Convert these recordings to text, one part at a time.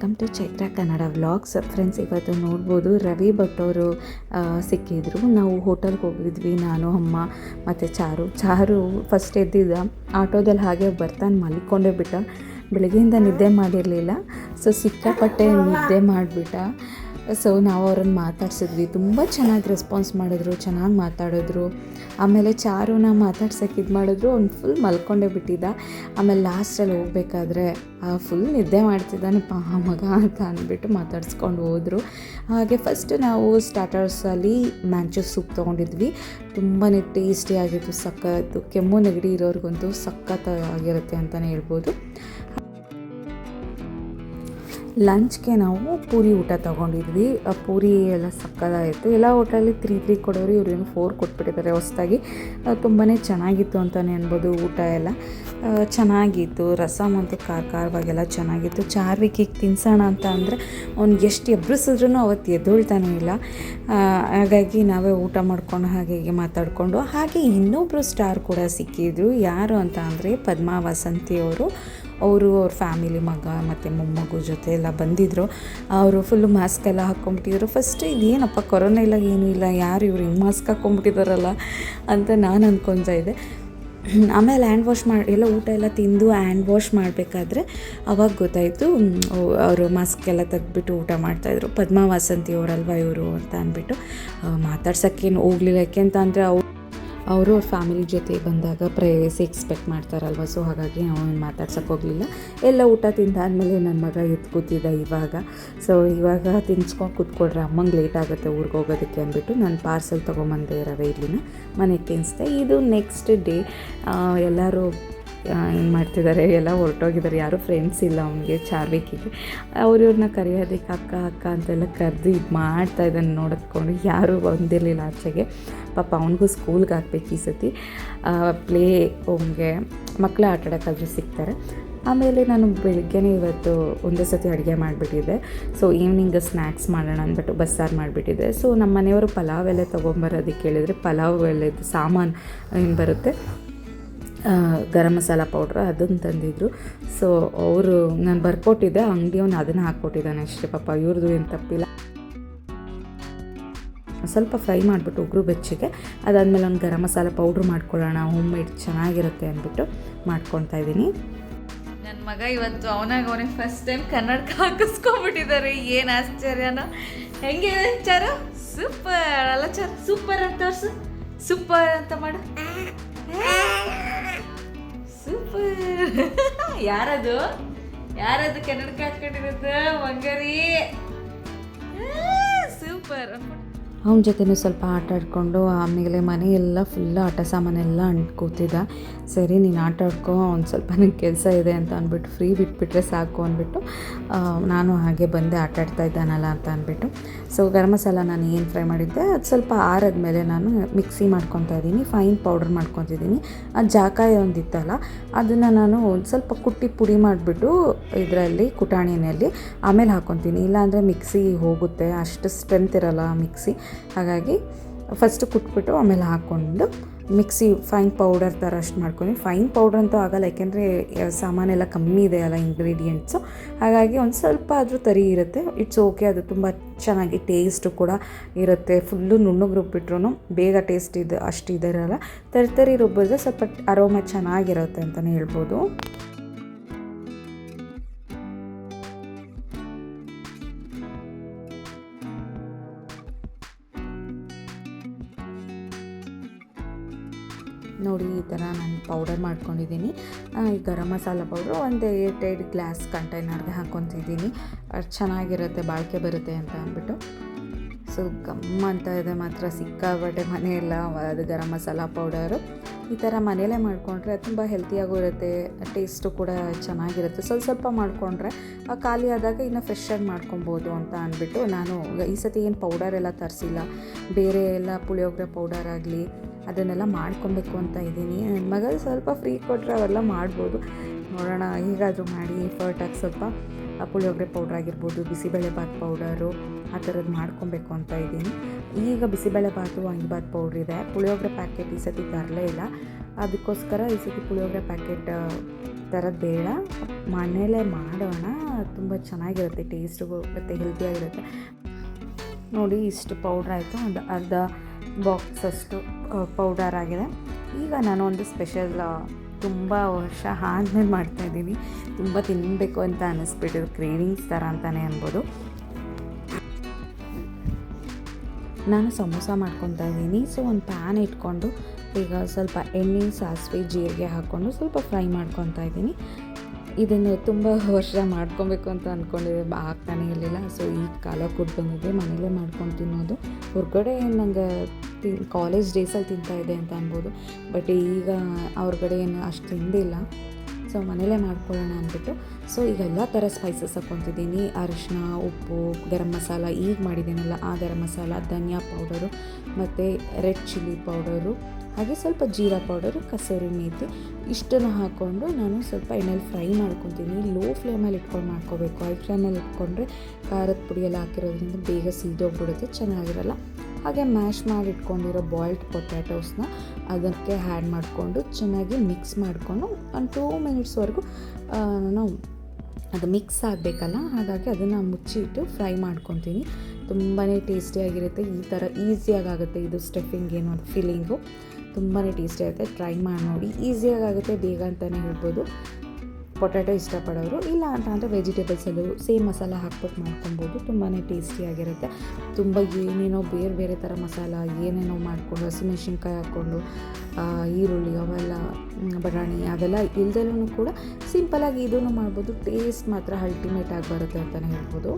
Welcome to Chaitra Kannada vlogs. Friends ಇವತ್ತು ನೋಡ್ಬೋದು ರವಿ ಭಟ್ ಅವರು ಸಿಕ್ಕಿದ್ರು. ನಾವು ಹೋಟೆಲ್ಗೆ ಹೋಗಿದ್ವಿ, ನಾನು, ಅಮ್ಮ ಮತ್ತು ಚಾರು. ಚಾರು ಫಸ್ಟ್ ಎದ್ದಿದ್ದ. ಆಟೋದಲ್ಲಿ ಹಾಗೆ ಬರ್ತಾನೆ ಮಲ್ಕೊಂಡೇ ಬಿಟ್ಟ. ಬೆಳಗ್ಗೆಯಿಂದ ನಿದ್ದೆ ಮಾಡಿರಲಿಲ್ಲ. ಸೊ ಸಿಕ್ಕಾಪಟ್ಟೆ ನಿದ್ದೆ ಮಾಡಿಬಿಟ್ಟ. ಸೊ ನಾವು ಅವ್ರನ್ನ ಮಾತಾಡ್ಸಿದ್ವಿ. ತುಂಬ ಚೆನ್ನಾಗಿ ರೆಸ್ಪಾನ್ಸ್ ಮಾಡಿದ್ರು, ಚೆನ್ನಾಗಿ ಮಾತಾಡಿದ್ರು. ಆಮೇಲೆ ಚಾರುನ ಮಾತಾಡ್ಸೋಕೆ ಇದು ಮಾಡಿದ್ರು, ಅವ್ನು ಫುಲ್ ಮಲ್ಕೊಂಡೇ ಬಿಟ್ಟಿದ್ದ. ಆಮೇಲೆ ಲಾಸ್ಟಲ್ಲಿ ಹೋಗ್ಬೇಕಾದ್ರೆ ಫುಲ್ ನಿದ್ದೆ ಮಾಡ್ತಿದ್ದಾನಪ್ಪ ಪಾ ಮಗ ಅಂತ ಅಂದ್ಬಿಟ್ಟು ಮಾತಾಡ್ಸ್ಕೊಂಡು ಹೋದರು. ಹಾಗೆ ಫಸ್ಟ್ ನಾವು ಸ್ಟಾರ್ಟರ್ಸಲ್ಲಿ ಮ್ಯಾಂಚೋ ಸೂಪ್ ತೊಗೊಂಡಿದ್ವಿ. ತುಂಬಾ ಟೇಸ್ಟಿಯಾಗಿತ್ತು ಸಖತ್ತು. ಕೆಮ್ಮು ನೆಗಡಿ ಇರೋರಿಗಂತೂ ಸಖತ್ತಾಗಿರುತ್ತೆ ಅಂತಲೇ ಹೇಳ್ಬೋದು. ಲಂಚ್ಗೆ ನಾವು ಪೂರಿ ಊಟ ತೊಗೊಂಡಿದ್ವಿ. ಪೂರಿ ಎಲ್ಲ ಸಕ್ಕದಾಯಿತು ಎಲ್ಲ ಹೋಟೆಲಲ್ಲಿ ತ್ರೀ ತ್ರೀ ಕೊಡೋರು ಇವ್ರೇನು ಫೋರ್ ಕೊಟ್ಬಿಟ್ಟಿದ್ದಾರೆ ಹೊಸ್ದಾಗಿ. ತುಂಬಾ ಚೆನ್ನಾಗಿತ್ತು ಅಂತಲೇ ಅನ್ಬೋದು ಊಟ ಎಲ್ಲ. ಚೆನ್ನಾಗಿತ್ತು. ರಸಮ್ ಅಂತೂ ಖಾರ ಖಾರವಾಗೆಲ್ಲ ಚೆನ್ನಾಗಿತ್ತು. ಚಾರ್ವಿಕಿಗೆ ತಿನ್ಸೋಣ ಅಂತ ಅಂದರೆ ಅವ್ನಿಗೆ ಎಷ್ಟು ಎಬ್ರಿಸಿದ್ರೂ ಅವತ್ತು ಎದ್ದೊಳ್ತಾನೆ ಇಲ್ಲ. ಹಾಗಾಗಿ ನಾವೇ ಊಟ ಮಾಡ್ಕೊಂಡು ಹಾಗೆ ಹೀಗೆ ಮಾತಾಡಿಕೊಂಡು ಹಾಗೆ ಇನ್ನೊಬ್ಬರು ಸ್ಟಾರ್ ಕೂಡ ಸಿಕ್ಕಿದ್ರು. ಯಾರು ಅಂತ ಅಂದರೆ ಪದ್ಮಾ ಅವರು ಅವ್ರ ಫ್ಯಾಮಿಲಿ ಮಗ ಮತ್ತು ಮೊಮ್ಮಗು ಜೊತೆ ಎಲ್ಲ ಬಂದಿದ್ದರು ಅವರು ಫುಲ್ಲು ಮಾಸ್ಕ್ ಎಲ್ಲ ಹಾಕ್ಕೊಂಬಿಟ್ಟಿದ್ರು ಫಸ್ಟ್ ಇದೇನಪ್ಪ ಕೊರೋನಾ ಇಲ್ಲ, ಏನೂ ಇಲ್ಲ, ಯಾರು ಇವ್ರು ಹಿಂಗೆ ಮಾಸ್ಕ್ ಹಾಕ್ಕೊಂಬಿಟ್ಟಿದಾರಲ್ಲ ಅಂತ ನಾನು ಅಂದ್ಕೊತಾ ಇದ್ದೆ. ಆಮೇಲೆ ಹ್ಯಾಂಡ್ ವಾಶ್ ಮಾಡಿ ಎಲ್ಲ ಊಟ ಎಲ್ಲ ತಿಂದು ಹ್ಯಾಂಡ್ ವಾಶ್ ಮಾಡಬೇಕಾದ್ರೆ ಅವಾಗ ಗೊತ್ತಾಯಿತು ಅವರು ಮಾಸ್ಕ್ ಎಲ್ಲ ತೆಗೆದ್ಬಿಟ್ಟು ಊಟ ಮಾಡ್ತಾಯಿದ್ರು ಪದ್ಮಾ ವಾಸಂತಿ ಅವರಲ್ವಾ ಇವರು ಅಂತ ಅಂದ್ಬಿಟ್ಟು ಮಾತಾಡ್ಸೋಕ್ಕೇನು ಹೋಗ್ಲಿಲ್ಲ ಯಾಕೆಂತ ಅಂದರೆ ಅವ್ರು ಅವರು ಅವ್ರ ಫ್ಯಾಮಿಲಿ ಜೊತೆ ಬಂದಾಗ ಪ್ರೈವೇಸಿ ಎಕ್ಸ್ಪೆಕ್ಟ್ ಮಾಡ್ತಾರಲ್ವ? ಸೊ ಹಾಗಾಗಿ ನಾವು ಮಾತಾಡ್ಸೋಕೆ ಹೋಗಲಿಲ್ಲ. ಎಲ್ಲ ಊಟ ತಿಂದಾದಮೇಲೆ ನನ್ನ ಮಗ ಎದ್ದು ಕೂತಿದ್ದ ಇವಾಗ. ಸೊ ಇವಾಗ ತಿನ್ಸ್ಕೊಂಡು ಕೂತ್ಕೊಡ್ರೆ ಅಮ್ಮಂಗೆ ಲೇಟ್ ಆಗುತ್ತೆ ಊರಿಗೆ ಹೋಗೋದಕ್ಕೆ ಅಂದ್ಬಿಟ್ಟು ನಾನು ಪಾರ್ಸೆಲ್ ತೊಗೊಂಬಂದೆ ರವೆ ಇಲ್ಲಿನ ಮನೆಗೆ ತಿನ್ನಿಸ್ದೆ ಇದು ನೆಕ್ಸ್ಟ್ ಡೇ ಎಲ್ಲರೂ ಏನು ಮಾಡ್ತಿದ್ದಾರೆ, ಎಲ್ಲ ಹೊರಟೋಗಿದ್ದಾರೆ. ಯಾರೂ ಫ್ರೆಂಡ್ಸ್ ಇಲ್ಲ ಅವನಿಗೆ, ಚಾರ್ವಿಕಿಗೆ. ಅವ್ರು ಇವ್ರನ್ನ ಕರೆಯೋದಕ್ಕೆ ಅಕ್ಕ ಅಕ್ಕ ಅಂತೆಲ್ಲ ಕರೆದು ಇದು ಮಾಡ್ತಾ ಇದ್ದಾನೆ ನೋಡಿಕೊಂಡು ಯಾರೂ ಬಂದಿರಲಿಲ್ಲ ಆಚೆಗೆ. ಪಾಪ ಅವನಿಗೂ ಸ್ಕೂಲ್ಗೆ ಹಾಕ್ಬೇಕು ಈ ಸತಿ. ಪ್ಲೇ ಹೋಮ್ಗೆ ಮಕ್ಕಳು ಆಟ ಆಡೋಕ್ಕಾದ್ರೂ ಸಿಗ್ತಾರೆ. ಆಮೇಲೆ ನಾನು ಬೆಳಗ್ಗೆನೇ ಇವತ್ತು ಒಂದೇ ಸತಿ ಅಡುಗೆ ಮಾಡಿಬಿಟ್ಟಿದ್ದೆ. ಸೊ ಈವ್ನಿಂಗ್ ಸ್ನ್ಯಾಕ್ಸ್ ಮಾಡೋಣ ಅಂದ್ಬಿಟ್ಟು ಬಸ್ಸಾರು ಮಾಡಿಬಿಟ್ಟಿದ್ದೆ. ಸೊ ನಮ್ಮ ಮನೆಯವರು ಪಲಾವ್ ಎಲೆ ತೊಗೊಂಬರೋದಕ್ಕೆ ಹೇಳಿದರೆ ಪಲಾವ್ ಎಲೆದು ಸಾಮಾನು ಏನು ಬರುತ್ತೆ? ಗರಂ ಮಸಾಲ ಪೌಡ್ರ್ ಅದನ್ನು ತಂದಿದ್ರು. ಸೊ ಅವರು ನಾನು ಬರ್ಕೊಟ್ಟಿದ್ದೆ ಅಂಗಡಿಯವನು ಅದನ್ನು ಹಾಕ್ಕೊಟ್ಟಿದ್ದಾನೆ. ಅಷ್ಟೇ ಪಾಪ ಇವ್ರದ್ದು ಏನು ತಪ್ಪಿಲ್ಲ. ಸ್ವಲ್ಪ ಫ್ರೈ ಮಾಡಿಬಿಟ್ಟು ಉಗ್ರು ಬೆಚ್ಚಿಗೆ, ಅದಾದಮೇಲೆ ಒಂದು ಗರಂ ಮಸಾಲ ಪೌಡ್ರ್ ಮಾಡ್ಕೊಳ್ಳೋಣ ಹೋಮ್ ಮೇಡ್ ಚೆನ್ನಾಗಿರುತ್ತೆ ಅಂದ್ಬಿಟ್ಟು ಮಾಡ್ಕೊತಾ ಇದ್ದೀನಿ. ನನ್ನ ಮಗ ಇವತ್ತು ಅವನಾಗ ಅವನಿಗೆ ಫಸ್ಟ್ ಟೈಮ್ ಕನ್ನಡಕ ಹಾಕಿಸ್ಕೊಂಡ್ಬಿಟ್ಟಿದ್ದಾರೆ ಏನು ಆಶ್ಚರ್ಯನ. ಹೆಂಗೆ ಚಾರು ಸೂಪರ್ ಅಲ್ಲ ಚಾರು ಸೂಪರ್ ಅಂತ ಸೂಪರ್ ಅಂತ ಮಾಡು. ಯಾರದು? ಯಾರದು ಕನ್ನಡ ಹಾಕೊಂಡಿರೋದು ಮಂಗರಿ. ಸೂಪರ್. ಅವನ ಜೊತೆನೂ ಸ್ವಲ್ಪ ಆಟ ಆಡ್ಕೊಂಡು ಆಮೇಲೆ ಮನೆಯೆಲ್ಲ ಫುಲ್ ಆಟ ಸಾಮಾನೆಲ್ಲ ಅಂಟ್ಕೋತಿದ್ದ. ಸರಿ, ನೀನು ಆಟ ಆಡ್ಕೋ, ಒಂದು ಸ್ವಲ್ಪ ನನಗೆ ಕೆಲಸ ಇದೆ ಅಂತ ಅಂದ್ಬಿಟ್ಟು ಫ್ರೀ ಬಿಟ್ಬಿಟ್ರೆ ಸಾಕು ಅಂದ್ಬಿಟ್ಟು ನಾನು ಹಾಗೆ ಬಂದೆ ಆಟ ಆಡ್ತಾ ಇದ್ದಾನಲ್ಲ ಅಂತ ಅಂದ್ಬಿಟ್ಟು. ಸೊ ಗರಂ ಮಸಾಲ ನಾನು ಏನು ಫ್ರೈ ಮಾಡಿದ್ದೆ, ಅದು ಸ್ವಲ್ಪ ಆರದ್ಮೇಲೆ ನಾನು ಮಿಕ್ಸಿ ಮಾಡ್ಕೊತಾ ಇದ್ದೀನಿ ಫೈನ್ ಪೌಡ್ರ್ ಮಾಡ್ಕೊತಿದ್ದೀನಿ ಆ ಜಾಕಾಯಿ ಒಂದಿತ್ತಲ್ಲ, ಅದನ್ನು ನಾನು ಒಂದು ಸ್ವಲ್ಪ ಕುಟ್ಟಿ ಪುಡಿ ಮಾಡಿಬಿಟ್ಟು ಇದರಲ್ಲಿ, ಕುಟಾಣಿನಲ್ಲಿ ಆಮೇಲೆ ಹಾಕ್ಕೊತೀನಿ ಇಲ್ಲಾಂದರೆ ಮಿಕ್ಸಿ ಹೋಗುತ್ತೆ, ಅಷ್ಟು ಸ್ಟ್ರೆಂತ್ ಇರಲ್ಲ ಮಿಕ್ಸಿ ಹಾಗಾಗಿ ಫಸ್ಟು ಕುಟ್ಬಿಟ್ಟು ಆಮೇಲೆ ಹಾಕ್ಕೊಂಡು ಮಿಕ್ಸಿ ಫೈನ್ ಪೌಡರ್ ಥರ ಅಷ್ಟು ಮಾಡ್ಕೊಂಡು ಫೈನ್ ಪೌಡರ್ ಅಂತೂ ಆಗಲ್ಲ, ಯಾಕೆಂದರೆ ಸಾಮಾನೆಲ್ಲ ಕಮ್ಮಿ ಇದೆ ಅಲ್ಲ ಇಂಗ್ರೀಡಿಯೆಂಟ್ಸು ಹಾಗಾಗಿ ಒಂದು ಸ್ವಲ್ಪ ಆದರೂ ತರಿ ಇರುತ್ತೆ. ಇಟ್ಸ್ ಓಕೆ ಅದು ತುಂಬ ಚೆನ್ನಾಗಿ ಟೇಸ್ಟು ಕೂಡ ಇರುತ್ತೆ. ಫುಲ್ಲು ನುಣ್ಣಗೆ ರುಬ್ಬಿಟ್ರು ಬೇಗ ಟೇಸ್ಟ್ ಇದೆ ಅಷ್ಟು ಇದಿರಲ್ಲ. ತರಿ ತರಿ ರುಬ್ಬಿದ್ರೆ ಸ್ವಲ್ಪ ಅರೋಮ ಚೆನ್ನಾಗಿರುತ್ತೆ ಅಂತಲೇ ಹೇಳ್ಬೋದು. ನೋಡಿ, ಈ ಥರ ನಾನು ಪೌಡರ್ ಮಾಡ್ಕೊಂಡಿದ್ದೀನಿ. ಈ ಗರಂ ಮಸಾಲ ಪೌಡ್ರು ಒಂದು ಏಟ್ ಏಟ್ ಗ್ಲಾಸ್ ಕಂಟೈನರ್ಗೆ ಹಾಕ್ಕೊತಿದ್ದೀನಿ. ಅದು ಚೆನ್ನಾಗಿರುತ್ತೆ, ಬಾಳಿಕೆ ಬರುತ್ತೆ ಅಂತ ಅಂದ್ಬಿಟ್ಟು. ಸೊ ಗಮ್ಮ ಅಂತ ಇದೆ ಮಾತ್ರ ಸಿಕ್ಕಾಬಟ್ಟೆ ಮನೆಯೆಲ್ಲ ಅದು ಗರಂ ಮಸಾಲ ಪೌಡರು ಈ ಥರ ಮನೆಯಲ್ಲೇ ಮಾಡಿಕೊಂಡ್ರೆ ತುಂಬ ಹೆಲ್ತಿಯಾಗೂ ಇರುತ್ತೆ ಟೇಸ್ಟು ಕೂಡ ಚೆನ್ನಾಗಿರುತ್ತೆ. ಸ್ವಲ್ಪ ಸ್ವಲ್ಪ ಮಾಡಿಕೊಂಡ್ರೆ ಖಾಲಿ ಆದಾಗ ಇನ್ನು ಫ್ರೆಶ್ಶಾಗಿ ಮಾಡ್ಕೊಬೋದು ಅಂತ ಅಂದ್ಬಿಟ್ಟು ನಾನು ಈ ಸತಿ ಏನು ಪೌಡರ್ ಎಲ್ಲ ತರಿಸಿಲ್ಲ. ಬೇರೆ ಎಲ್ಲ ಪುಳಿಯೋಗರೆ ಪೌಡರ್ ಆಗಲಿ ಅದನ್ನೆಲ್ಲ ಮಾಡ್ಕೊಬೇಕು ಅಂತ ಇದ್ದೀನಿ. ನನ್ನ ಮಗ ಸ್ವಲ್ಪ ಫ್ರೀ ಕೊಟ್ಟರೆ ಅವೆಲ್ಲ ಮಾಡ್ಬೋದು. ನೋಡೋಣ, ಹೀಗಾದರೂ ಮಾಡಿ ಎಫರ್ಟಾಗಿ ಸ್ವಲ್ಪ ಪುಳಿಯೋಗರೆ ಪೌಡ್ರ್ ಆಗಿರ್ಬೋದು ಬಿಸಿಬೇಳೆಬಾತ್ ಪೌಡರು ಆ ಥರದ್ದು ಮಾಡ್ಕೊಬೇಕು ಅಂತ ಇದ್ದೀನಿ. ಈಗ ಬಿಸಿಬೇಳೆಬಾತು ವಾಂಗಿಬಾತ್ ಪೌಡ್ರ್ ಇದೆ. ಪುಳಿಯೋಗರೆ ಪ್ಯಾಕೆಟ್ ಈ ಸತಿ ತರಲೇ ಇಲ್ಲ. ಅದಕ್ಕೋಸ್ಕರ ಈ ಸತಿ ಪುಳಿಯೋಗರೆ ಪ್ಯಾಕೆಟ್ ಥರದ್ದು ಬೇಡ. ಮನೇಲೇ ಮಾಡೋಣ. ತುಂಬ ಚೆನ್ನಾಗಿರುತ್ತೆ ಟೇಸ್ಟು ಮತ್ತು ಹೆಲ್ತಿಯಾಗಿರುತ್ತೆ ನೋಡಿ, ಇಷ್ಟು ಪೌಡ್ರ್ ಆಯಿತು. ಒಂದು ಅರ್ಧ ಬಾಕ್ಸಷ್ಟು ಪೌಡರ್ ಆಗಿದೆ. ಈಗ ನಾನು ಒಂದು ಸ್ಪೆಷಲ್ ತುಂಬ ವರ್ಷ ಆದಮೇಲೆ ಮಾಡ್ತಾಯಿದ್ದೀನಿ ತುಂಬ ತಿನ್ನಬೇಕು ಅಂತ ಅನ್ನಿಸ್ಬಿಟ್ಟಿದೆ ಕ್ರೇವಿಂಗ್ಸ್ ಥರ ಅಂತಲೇ ಅನ್ಬೋದು. ನಾನು ಸಮೋಸ ಮಾಡ್ಕೊತಾ ಇದ್ದೀನಿ. ಸೊ ಒಂದು ಪ್ಯಾನ್ ಇಟ್ಕೊಂಡು ಈಗ ಸ್ವಲ್ಪ ಎಣ್ಣೆ, ಸಾಸಿವೆ, ಜೀರಿಗೆ ಹಾಕ್ಕೊಂಡು ಸ್ವಲ್ಪ ಫ್ರೈ ಮಾಡ್ಕೊತಾ ಇದ್ದೀನಿ. ಇದನ್ನು ತುಂಬ ವರ್ಷ ಮಾಡ್ಕೊಬೇಕು ಅಂತ ಅಂದ್ಕೊಂಡಿದ್ದೆ ಆಗ್ತಾನೆ ಇರಲಿಲ್ಲ. ಸೊ ಈಗ ಕಾಲ ಕೊಟ್ಟು ಬಂದಿದ್ದೆ ಮನೇಲೇ ಮಾಡ್ಕೊಂಡು ತಿನ್ನೋದು. ಹೊರಗಡೆ ನಂಗೆ ತಿ ಕಾಲೇಜ್ ಡೇಸಲ್ಲಿ ಇದೆ ಅಂತ ಅನ್ಬೋದು. ಬಟ್ ಈಗ ಹೊರಗಡೆ ಏನು ಅಷ್ಟು ತಿಂದಿಲ್ಲ. ಸೊ ಮನೇಲೇ ಮಾಡ್ಕೊಳ್ಳೋಣ ಅಂದ್ಬಿಟ್ಟು. ಸೊ ಈಗ ಎಲ್ಲ ಥರ ಸ್ಪೈಸಸ್ ಹಾಕ್ಕೊತಿದ್ದೀನಿ. ಅರಿಶಿನ ಉಪ್ಪು, ಗರಂ ಮಸಾಲ ಈಗ ಮಾಡಿದ್ದೀನಲ್ಲ, ಆ ಗರಂ ಮಸಾಲ, ಧನಿಯಾ ಪೌಡರು ಮತ್ತು ರೆಡ್ ಚಿಲ್ಲಿ ಪೌಡರು ಹಾಗೆ ಸ್ವಲ್ಪ ಜೀರಾ ಪೌಡರು ಕಸೂರಿ ಮೇಥಿ ಇಷ್ಟನ್ನು ಹಾಕ್ಕೊಂಡು ನಾನು ಸ್ವಲ್ಪ ಎಣ್ಣೆಲಿ ಫ್ರೈ ಮಾಡ್ಕೊತೀನಿ. ಲೋ ಫ್ಲೇಮಲ್ಲಿ ಇಟ್ಕೊಂಡು ಮಾಡ್ಕೋಬೇಕು. ಹೈ ಫ್ಲೇಮಲ್ಲಿ ಇಟ್ಕೊಂಡ್ರೆ ಖಾರದ ಪುಡಿ ಎಲ್ಲ ಹಾಕಿರೋದ್ರಿಂದ ಬೇಗ ಸೀದೋಗ್ಬಿಡುತ್ತೆ. ಚೆನ್ನಾಗಿರಲ್ಲ. ಹಾಗೆ ಮ್ಯಾಶ್ ಮಾಡಿಟ್ಕೊಂಡಿರೋ ಬಾಯ್ಲ್ಡ್ ಪೊಟ್ಯಾಟೋಸ್ನ ಅದಕ್ಕೆ ಹ್ಯಾಡ್ ಮಾಡಿಕೊಂಡು ಚೆನ್ನಾಗಿ ಮಿಕ್ಸ್ ಮಾಡಿಕೊಂಡು ಒಂದು ಟೂ ಮಿನಿಟ್ಸ್ವರೆಗೂ ನಾನು ಅದು ಮಿಕ್ಸ್ ಆಗಬೇಕಲ್ಲ, ಹಾಗಾಗಿ ಅದನ್ನು ಮುಚ್ಚಿಟ್ಟು ಫ್ರೈ ಮಾಡ್ಕೊತೀನಿ. ತುಂಬಾ ಟೇಸ್ಟಿಯಾಗಿರುತ್ತೆ, ಈ ಥರ ಈಸಿಯಾಗುತ್ತೆ ಇದು ಸ್ಟಫಿಂಗ್ ಏನು ಫೀಲಿಂಗು. ತುಂಬಾ ಟೇಸ್ಟಿ ಆಗುತ್ತೆ ಟ್ರೈ ಮಾಡಿ ನೋಡಿ. ಈಸಿಯಾಗುತ್ತೆ ಬೇಗ ಅಂತಲೇ ಹೇಳ್ಬೋದು. ಪೊಟ್ಯಾಟೊ ಇಷ್ಟಪಡೋರು ಇಲ್ಲ ಅಂತ ಅಂದರೆ ವೆಜಿಟೇಬಲ್ಸಲ್ಲೂ ಸೇಮ್ ಮಸಾಲ ಹಾಕ್ಬಿಟ್ಟು ಮಾಡ್ಕೊಬೋದು ತುಂಬಾ ಟೇಸ್ಟಿಯಾಗಿರುತ್ತೆ ತುಂಬ ಏನೇನೋ ಬೇರೆ ಬೇರೆ ಥರ ಮಸಾಲ, ಏನೇನೋ ಮಾಡಿಕೊಂಡು ಹಸಿಮೆಣ್ಸಿನ್ಕಾಯಿ ಹಾಕ್ಕೊಂಡು ಈರುಳ್ಳಿ, ಅವೆಲ್ಲ ಬಟಾಣಿ ಅವೆಲ್ಲ ಇಲ್ದಲೂ ಕೂಡ ಸಿಂಪಲಾಗಿ ಇದನ್ನು ಮಾಡ್ಬೋದು. ಟೇಸ್ಟ್ ಮಾತ್ರ ಅಲ್ಟಿಮೇಟ್ ಆಗಿ ಬರುತ್ತೆ ಅಂತಲೇ ಹೇಳ್ಬೋದು.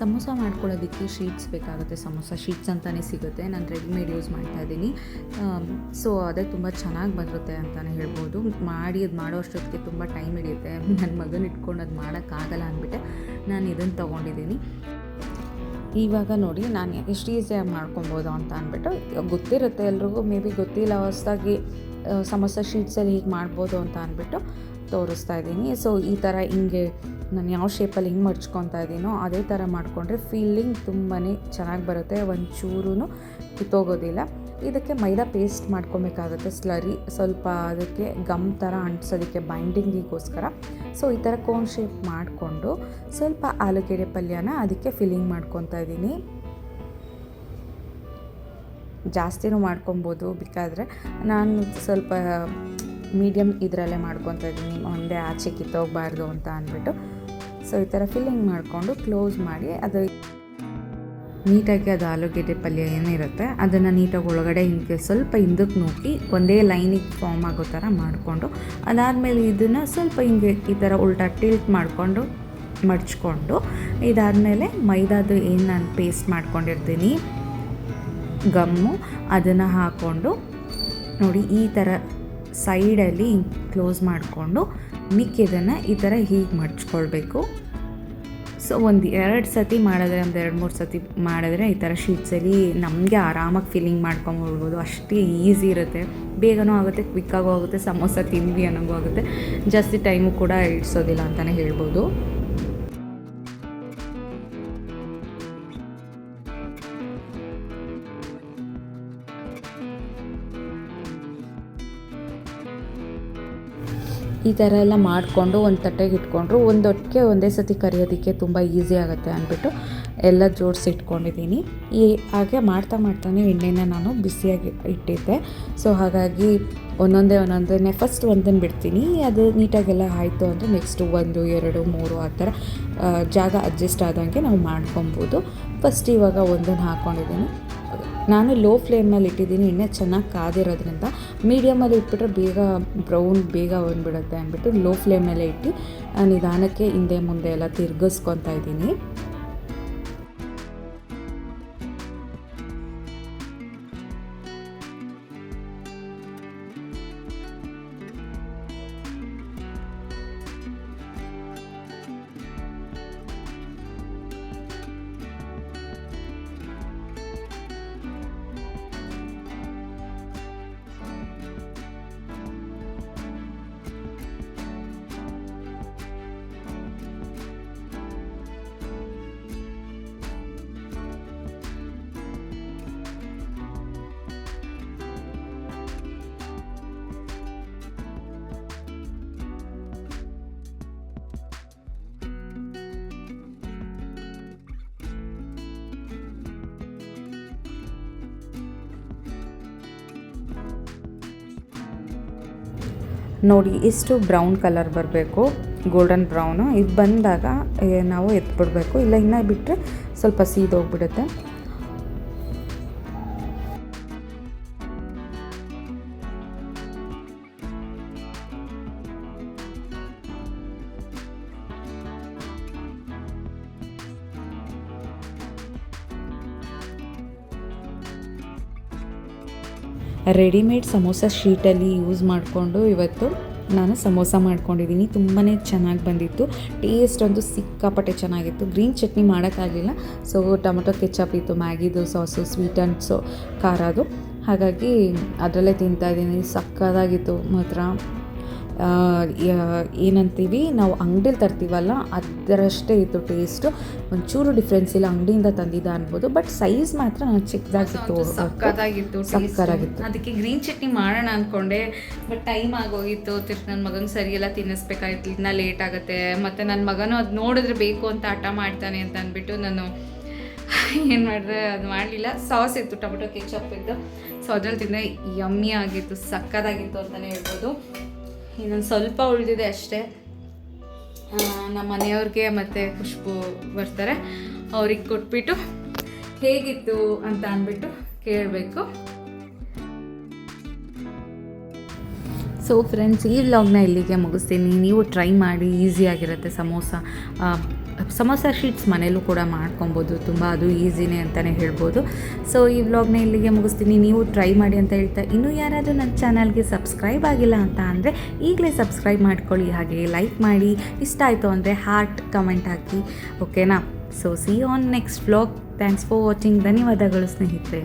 ಸಮೋಸ ಮಾಡ್ಕೊಳ್ಳೋದಕ್ಕೆ ಶೀಟ್ಸ್ ಬೇಕಾಗುತ್ತೆ, ಸಮೋಸ ಶೀಟ್ಸ್ ಅಂತಲೇ ಸಿಗುತ್ತೆ. ನಾನು ರೆಡಿಮೇಡ್ ಯೂಸ್ ಮಾಡ್ತಾ ಇದ್ದೀನಿ. ಸೊ ಅದೇ ತುಂಬ ಚೆನ್ನಾಗಿ ಬರುತ್ತೆ ಅಂತಲೇ ಹೇಳ್ಬೋದು. ಮಾಡಿ ಅದು ಮಾಡೋ ಅಷ್ಟೊತ್ತಿಗೆ ತುಂಬ ಟೈಮ್ ಹಿಡಿಯುತ್ತೆ. ನನ್ನ ಮಗನ ಇಟ್ಕೊಂಡು ಅದು ಮಾಡೋಕ್ಕಾಗಲ್ಲ ಅಂದ್ಬಿಟ್ಟು ನಾನು ಇದನ್ನು ತೊಗೊಂಡಿದ್ದೀನಿ. ಇವಾಗ ನೋಡಿ, ನಾನು ಎಷ್ಟು ಈಸಿಯಾಗಿ ಮಾಡ್ಕೊಬೋದು ಅಂತ ಅಂದ್ಬಿಟ್ಟು, ಗೊತ್ತಿರುತ್ತೆ ಎಲ್ರಿಗೂ ಮೇ ಬಿ ಗೊತ್ತಿಲ್ಲ ಹೊಸದಾಗಿ ಸಮೋಸ ಶೀಟ್ಸಲ್ಲಿ ಹೀಗೆ ಮಾಡ್ಬೋದು ಅಂತ ಅಂದ್ಬಿಟ್ಟು ತೋರಿಸ್ತಾ ಇದ್ದೀನಿ. ಸೊ ಈ ಥರ ಹಿಂಗೆ ನಾನು ಯಾವ ಶೇಪಲ್ಲಿ ಹಿಂಗೆ ಮಡ್ಚ್ಕೊತಾ ಇದ್ದೀನೋ ಅದೇ ಥರ ಮಾಡಿಕೊಂಡ್ರೆ ಫೀಲಿಂಗ್ ತುಂಬಾ ಚೆನ್ನಾಗಿ ಬರುತ್ತೆ. ಒಂಚೂರು ಕಿತ್ತೋಗೋದಿಲ್ಲ. ಇದಕ್ಕೆ ಮೈದಾ ಪೇಸ್ಟ್ ಮಾಡ್ಕೊಬೇಕಾಗುತ್ತೆ ಸ್ಲರಿ ಸ್ವಲ್ಪ ಅದಕ್ಕೆ ಗಮ್ ಥರ ಅಂಟಿಸೋದಕ್ಕೆ ಬೈಂಡಿಂಗಿಗೋಸ್ಕರ ಸೊ ಈ ಥರ ಕೋನ್ ಶೇಪ್ ಮಾಡಿಕೊಂಡು ಸ್ವಲ್ಪ ಆಲೂಗೆಡ್ಡೆ ಪಲ್ಯನ ಅದಕ್ಕೆ ಫಿಲ್ಲಿಂಗ್ ಮಾಡ್ಕೊತಾ ಇದ್ದೀನಿ ಜಾಸ್ತಿನೂ ಮಾಡ್ಕೊಬೋದು. ಬೇಕಾದರೆ ನಾನು ಸ್ವಲ್ಪ ಮೀಡಿಯಮ್ ಇದರಲ್ಲೇ ಮಾಡ್ಕೊತಾ ಇದ್ದೀನಿ ಒಂದೇ ಆಚೆ ಕಿತ್ತೋಗಬಾರ್ದು ಅಂತ ಅಂದ್ಬಿಟ್ಟು. ಸೊ ಈ ಥರ ಫಿಲ್ಲಿಂಗ್ ಮಾಡಿಕೊಂಡು ಕ್ಲೋಸ್ ಮಾಡಿ ಅದು ನೀಟಾಗಿ ಅದು ಆಲೂಗೆಡ್ಡೆ ಪಲ್ಯ ಏನಿರುತ್ತೆ ಅದನ್ನು ನೀಟಾಗಿ ಒಳಗಡೆ ಹಿಂಗೆ ಸ್ವಲ್ಪ ಹಿಂದಕ್ಕೆ ನೂಕಿ ಒಂದೇ ಲೈನಿಗೆ ಫಾರ್ಮ್ ಆಗೋ ಥರ ಮಾಡಿಕೊಂಡು, ಅದಾದಮೇಲೆ ಇದನ್ನು ಸ್ವಲ್ಪ ಹಿಂಗೆ ಈ ಥರ ಉಲ್ಟಾ ಟಿಲ್ಟ್ ಮಾಡಿಕೊಂಡು ಮಡ್ಚ್ಕೊಂಡು, ಇದಾದಮೇಲೆ ಮೈದಾದು ಏನು ನಾನು ಪೇಸ್ಟ್ ಮಾಡ್ಕೊಂಡಿರ್ತೀನಿ, ಗಮ್ಮು, ಅದನ್ನು ಹಾಕ್ಕೊಂಡು ನೋಡಿ ಈ ಥರ ಸೈಡಲ್ಲಿ ಕ್ಲೋಸ್ ಮಾಡಿಕೊಂಡು ಮಿಕ್ಕಿದನ್ನು ಈ ಥರ ಹೀಗೆ ಮಡ್ಚ್ಕೊಳ್ಬೇಕು. ಸೊ ಒಂದು ಎರಡು ಸತಿ ಮಾಡಿದ್ರೆ, ಒಂದು ಎರಡು ಮೂರು ಸತಿ ಮಾಡಿದ್ರೆ ಈ ಥರ ಶೀಟ್ಸಲ್ಲಿ ನಮಗೆ ಆರಾಮಾಗಿ ಫೀಲಿಂಗ್ ಮಾಡ್ಕೊಂಬಿಡ್ಬೋದು ಅಷ್ಟೇ ಈಸಿ ಇರುತ್ತೆ. ಬೇಗನೂ ಆಗುತ್ತೆ, ಕ್ವಿಕ್ಕಾಗೂ ಆಗುತ್ತೆ, ಸಮೋಸ ತಿಂದ್ವಿ ಅನ್ನೋಂಗೂ ಆಗುತ್ತೆ. ಜಾಸ್ತಿ ಟೈಮು ಕೂಡ ಇಡ್ಸೋದಿಲ್ಲ ಅಂತಲೇ ಹೇಳ್ಬೋದು. ಈ ಥರ ಎಲ್ಲ ಮಾಡಿಕೊಂಡು ಒಂದು ತಟ್ಟೆಗೆ ಇಟ್ಕೊಂಡ್ರು. ಒಂದೊಟ್ಟಿಗೆ ಒಂದೇ ಸತಿ ಕರಿಯೋದಕ್ಕೆ ತುಂಬ ಈಸಿ ಆಗುತ್ತೆ ಅಂದ್ಬಿಟ್ಟು ಎಲ್ಲ ಜೋಡಿಸಿ ಇಟ್ಕೊಂಡಿದ್ದೀನಿ. ಈ ಹಾಗೆ ಮಾಡ್ತಾ ಮಾಡ್ತಾನೆ ಎಣ್ಣೆನ ನಾನು ಬಿಸಿಯಾಗಿ ಇಟ್ಟಿದ್ದೆ. ಸೊ ಹಾಗಾಗಿ ಒಂದೊಂದೇ ಒಂದೊಂದೇ ಫಸ್ಟ್ ಒಂದನ್ನು ಬಿಡ್ತೀನಿ. ಅದು ನೀಟಾಗೆಲ್ಲ ಆಯಿತು ಅಂದರೆ ನೆಕ್ಸ್ಟು ಒಂದು, ಎರಡು, ಮೂರು ಆ ಥರ ಜಾಗ ಅಡ್ಜಸ್ಟ್ ಆದಂಗೆ ನಾವು ಮಾಡ್ಕೊಬೋದು. ಫಸ್ಟ್ ಇವಾಗ ಒಂದನ್ನು ಹಾಕ್ಕೊಂಡಿದ್ದೀನಿ ನಾನು ಲೋ ಫ್ಲೇಮಲ್ಲಿ ಇಟ್ಟಿದ್ದೀನಿ ಎಣ್ಣೆ ಚೆನ್ನಾಗಿ ಕಾದಿರೋದ್ರಿಂದ ಮೀಡಿಯಮಲ್ಲಿ ಇಟ್ಬಿಟ್ರೆ ಬೇಗ ಬ್ರೌನ್ ಬೇಗ ಬಂದ್ಬಿಡುತ್ತೆ ಅಂದ್ಬಿಟ್ಟು ಲೋ ಫ್ಲೇಮಲ್ಲೇ ಇಟ್ಟು ನಿಧಾನಕ್ಕೆ ಹಿಂದೆ ಮುಂದೆ ಎಲ್ಲ ತಿರ್ಗಿಸ್ಕೊತಾ ಇದ್ದೀನಿ. ನೋಡಿ, ಇಷ್ಟು ಬ್ರೌನ್ ಕಲರ್ ಬರಬೇಕು, ಗೋಲ್ಡನ್ ಬ್ರೌನು. ಇದು ಬಂದಾಗ ನಾವು ಎತ್ಬಿಡಬೇಕು. ಇಲ್ಲ, ಇನ್ನೂ ಬಿಟ್ಟರೆ ಸ್ವಲ್ಪ ಸೀದೋಗ್ಬಿಡುತ್ತೆ. ರೆಡಿಮೇಡ್ ಸಮೋಸ ಶೀಟಲ್ಲಿ ಯೂಸ್ ಮಾಡಿಕೊಂಡು ಇವತ್ತು ನಾನು ಸಮೋಸ ಮಾಡ್ಕೊಂಡಿದ್ದೀನಿ. ತುಂಬಾ ಚೆನ್ನಾಗಿ ಬಂದಿತ್ತು. ಟೇಸ್ಟ್ ಅಂತೂ ಸಿಕ್ಕಾಪಟ್ಟೆ ಚೆನ್ನಾಗಿತ್ತು. ಗ್ರೀನ್ ಚಟ್ನಿ ಮಾಡೋಕ್ಕಾಗಲಿಲ್ಲ. ಸೊ ಟೊಮೊಟೊ ಕೆಚಪ್ ಇತ್ತು, ಮ್ಯಾಗಿದು, ಸಾಸು ಸ್ವೀಟ್ ಆ್ಯಂಡ್ ಸೊ ಖಾರದು ಹಾಗಾಗಿ ಅದರಲ್ಲೇ ತಿಂತಾಯಿದ್ದೀನಿ ಸಕ್ಕದಾಗಿತ್ತು ಮಾತ್ರ. ಏನಂತೀವಿ ನಾವು ಅಂಗಡಿಲಿ ತರ್ತೀವಲ್ಲ ಅದರಷ್ಟೇ ಇತ್ತು ಟೇಸ್ಟು ಒಂಚೂರು ಡಿಫ್ರೆನ್ಸ್ ಇಲ್ಲ ಅಂಗಡಿಯಿಂದ ತಂದಿದ್ದ ಅನ್ಬೋದು ಬಟ್ ಸೈಜ್ ಮಾತ್ರ ನಾನು ಚಿಕ್ಕದಾಗಿತ್ತು. ಸಕ್ಕದಾಗಿತ್ತು ಸಕ್ಕತ್ತಾಗಿತ್ತು. ಅದಕ್ಕೆ ಗ್ರೀನ್ ಚಟ್ನಿ ಮಾಡೋಣ ಅಂದ್ಕೊಂಡೆ ಬಟ್ ಟೈಮ್ ಆಗೋಗಿತ್ತು. ತಿರ್ಗಿ ನನ್ನ ಮಗನ ಸರಿಯೆಲ್ಲ ತಿನ್ನಿಸ್ಬೇಕಾಯ್ತು ಇನ್ನ ಲೇಟ್ ಆಗುತ್ತೆ. ಮತ್ತು ನನ್ನ ಮಗನೂ ಅದು ನೋಡಿದ್ರೆ ಬೇಕು ಅಂತ ಹಠ ಮಾಡ್ತಾನೆ ಅಂತ ಅಂದ್ಬಿಟ್ಟು ನಾನು ಏನು ಮಾಡಿದ್ರೆ ಅದು ಮಾಡಲಿಲ್ಲ. ಸಾಸ್ ಇತ್ತು ಟೊಮೆಟೊ ಕೆಚಪ್ ಇತ್ತು. ಸೊ ಅದ್ರಲ್ಲಿ ತಿಂದರೆ ಯಮ್ಮಿ ಆಗಿತ್ತು ಸಕ್ಕದಾಗಿತ್ತು ಅಂತಲೇ ಹೇಳ್ಬೋದು. ಇನ್ನೊಂದು ಸ್ವಲ್ಪ ಉಳಿದಿದೆ ಅಷ್ಟೇ. ನಮ್ಮ ಮನೆಯವ್ರಿಗೆ ಮತ್ತು ಖುಷ್ಬು ಬರ್ತಾರೆ. ಅವ್ರಿಗೆ ಕೊಟ್ಬಿಟ್ಟು ಹೇಗಿತ್ತು ಅಂತ ಅಂದ್ಬಿಟ್ಟು ಕೇಳಬೇಕು. ಸೊ ಫ್ರೆಂಡ್ಸ್ ಈ ವ್ಲಾಗ್ನ ಇಲ್ಲಿಗೆ ಮುಗಿಸ್ತೀನಿ. ನೀವು ಟ್ರೈ ಮಾಡಿ ಈಸಿಯಾಗಿರುತ್ತೆ ಸಮೋಸ. ಸಮೋಸ ಶೀಟ್ಸ್ ಮನೇಲೂ ಕೂಡ ಮಾಡ್ಕೊಬೋದು. ತುಂಬ ಅದು ಈಸಿನೇ ಅಂತಲೇ ಹೇಳ್ಬೋದು. ಸೊ ಈ ವ್ಲಾಗ್ನ ಇಲ್ಲಿಗೆ ಮುಗಿಸ್ತೀನಿ. ನೀವು ಟ್ರೈ ಮಾಡಿ ಅಂತ ಹೇಳ್ತಾ ಇನ್ನೂ ಯಾರಾದರೂ ನನ್ನ ಚಾನಲ್ಗೆ ಸಬ್ಸ್ಕ್ರೈಬ್ ಆಗಿಲ್ಲ ಅಂತ ಅಂದರೆ ಈಗಲೇ ಸಬ್ಸ್ಕ್ರೈಬ್ ಮಾಡ್ಕೊಳ್ಳಿ. ಹಾಗೆ ಲೈಕ್ ಮಾಡಿ. ಇಷ್ಟ ಆಯಿತು ಅಂದರೆ ಹಾರ್ಟ್ ಕಮೆಂಟ್ ಹಾಕಿ. ಓಕೆನಾ so see on next vlog thanks for watching ಧನ್ಯವಾದಗಳು ಸ್ನೇಹಿತರೆ.